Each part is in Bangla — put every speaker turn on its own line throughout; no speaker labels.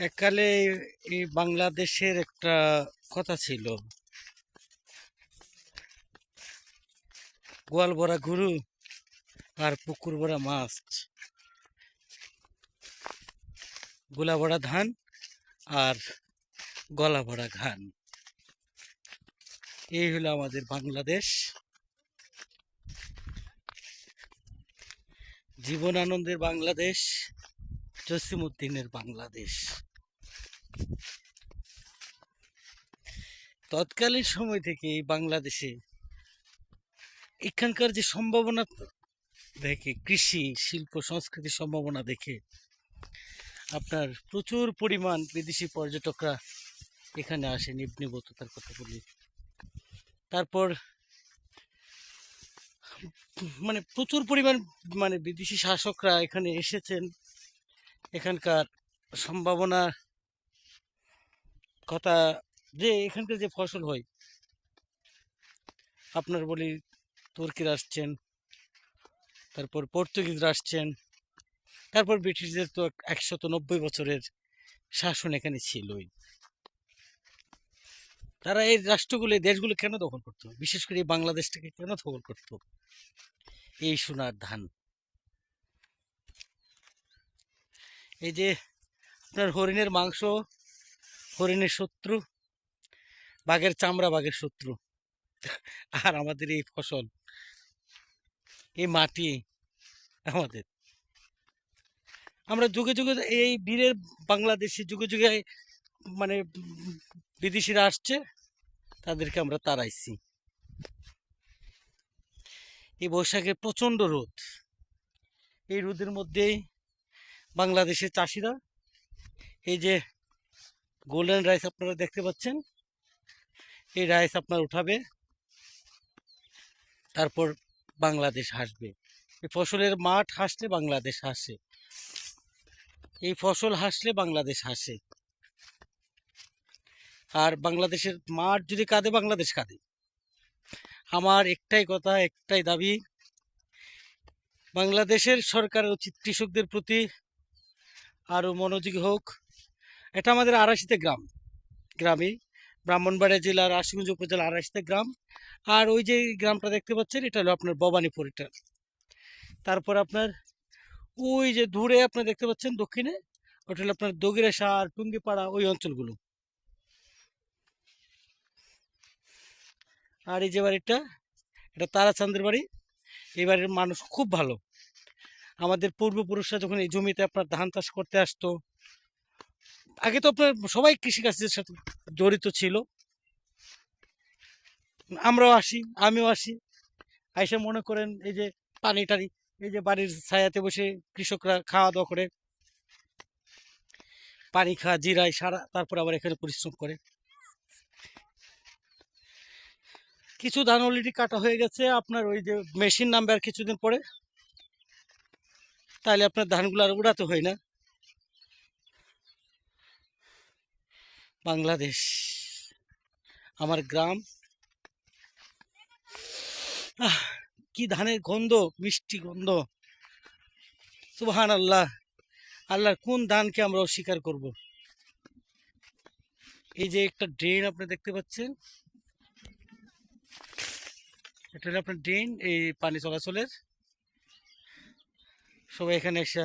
এককালে এই বাংলাদেশের একটা কথা ছিল। গোয়াল ভরা গরু আর পুকুর ভরা মাছ। গোলা ভরা ধান আর গলা ভরা ঘান। এই হলো আমাদের বাংলাদেশ। জীবন আনন্দের বাংলাদেশ জসিমুদ্দিনের বাংলাদেশ। তৎকালীন সময় থেকে এই বাংলাদেশে এখানকার যে সম্ভাবনা দেখে কৃষি, শিল্প, সংস্কৃতির সম্ভাবনা দেখে আপনার প্রচুর পরিমাণ বিদেশি পর্যটকরা এখানে আসেন নিবনিবততার কথা বলি। তারপর মানে প্রচুর পরিমাণ মানে বিদেশি শাসকরা এখানে এসেছেন। এখানকার সম্ভাবনা কথা যে এখানকার যে ফসল হয়। আপনার বলি তুর্কিরা আসছেন, তারপর পর্তুগিজরা আসছেন, তারপর ব্রিটিশদের তো একশত নব্বই বছরের শাসন এখানে ছিলই। তারা এই রাষ্ট্রগুলো দেশগুলো কেন দখল করতো? বিশেষ করে বাংলাদেশটাকে কেন দখল করতো? এই সোনার ধান। এই যে আপনার হরিণের মাংস, হরিণের শত্রু বাঘের চামড়া, বাঘের শত্রু। আর আমাদের এই ফসল, এই মাটি আমাদের। আমরা যুগে যুগে এই বীরের বাংলাদেশি যুগে যুগে মানে বিদেশিরা আসছে, তাদেরকে আমরা তাড়াইছি। এই বৈশাখে প্রচণ্ড রোদ। এই রোদের মধ্যেই বাংলাদেশের চাষিরা, এই যে গোল্ডেন রাইস আপনারা দেখতে পাচ্ছেন এই রাইস আপনার উঠাবে, তারপর বাংলাদেশ হাসবে। এই ফসলের মাঠ হাসলে বাংলাদেশ হাসে। এই ফসল হাসলে বাংলাদেশ হাসে। আর বাংলাদেশের মাঠ যদি কাঁদে, বাংলাদেশ কাঁদে। আমার একটাই কথা, একটাই দাবি, বাংলাদেশের সরকার উচিত কৃষকদের প্রতি আরও মনোযোগী হোক। এটা আমাদের আড়াইশিতে গ্রাম, গ্রামে ব্রাহ্মণবাড়িয়া জেলার আশুগঞ্জ উপজেলা আড়াইশিতে গ্রাম। আর ওই যে গ্রামটা দেখতে পাচ্ছেন, এটা হলো আপনার ভবানীপুর এটা তারপর আপনার ওই যে দূরে আপনি দেখতে পাচ্ছেন দক্ষিণে, ওটা হলো আপনার দগিরাসা আর টুঙ্গিপাড়া ওই অঞ্চলগুলো। আর এই যে বাড়িটা, এটা তারাচান্দের বাড়ি। এই বাড়ির মানুষ খুব ভালো। আমাদের পূর্বপুরুষরা যখন এই জমিতে আপনার ধান চাষ করতে আসতো আগে তো আপনার সবাই কৃষিকাজের সাথে জড়িত ছিল। আমরাও আসি, আমিও আসি। আইসে মনে করেন এই যে পানি টানি, এই যে বাড়ির ছায়াতে বসে কৃষকরা খাওয়া দাওয়া করে। পানি খাওয়া, জিরায় সারা, তারপর আবার এখানে পরিশ্রম করে। কিছু ধান অলরেডি কাটা হয়ে গেছে, আপনার ওই যে মেশিন নামবে আর কিছুদিন পরে। তাহলে আপনার ধানগুলো আর উড়াতে হয় না। বাংলাদেশ। আমার গ্রাম। কি ধানের গন্ধ, মিষ্টি গন্ধ। সুবহান আল্লাহ আল্লাহর কোন ধানকে আমরা অস্বীকার করব? এই যে একটা ড্রেন আপনি দেখতে পাচ্ছেন। এটা হলো আপনার ড্রেন, এই পানি চলাচলের। সবাই এখানে এসে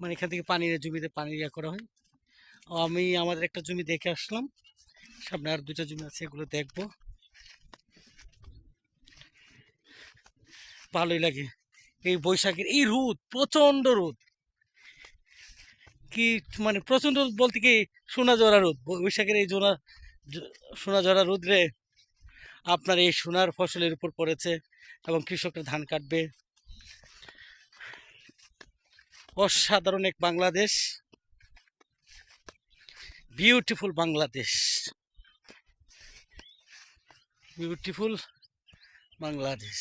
মানে এখান থেকে পানি জমিতে পানি ইয়া করা হয়। আমি আমাদের একটা জমি দেখে আসলাম। সামনে আর দুটা জমি আছে, এগুলো দেখব। ভালোই লাগে। এই বৈশাখের এই রোদ প্রচণ্ড রোদ। কি মানে প্রচণ্ড রোদ বলতে কি সোনা জরা রোদ? বৈশাখের এই জোনা সোনা জরা রোদ্রে আপনার এই সোনার ফসলের উপর পড়েছে এবং কৃষকরা ধান কাটবে। অসাধারণ এক Bangladesh. Beautiful Bangladesh beautiful Bangladesh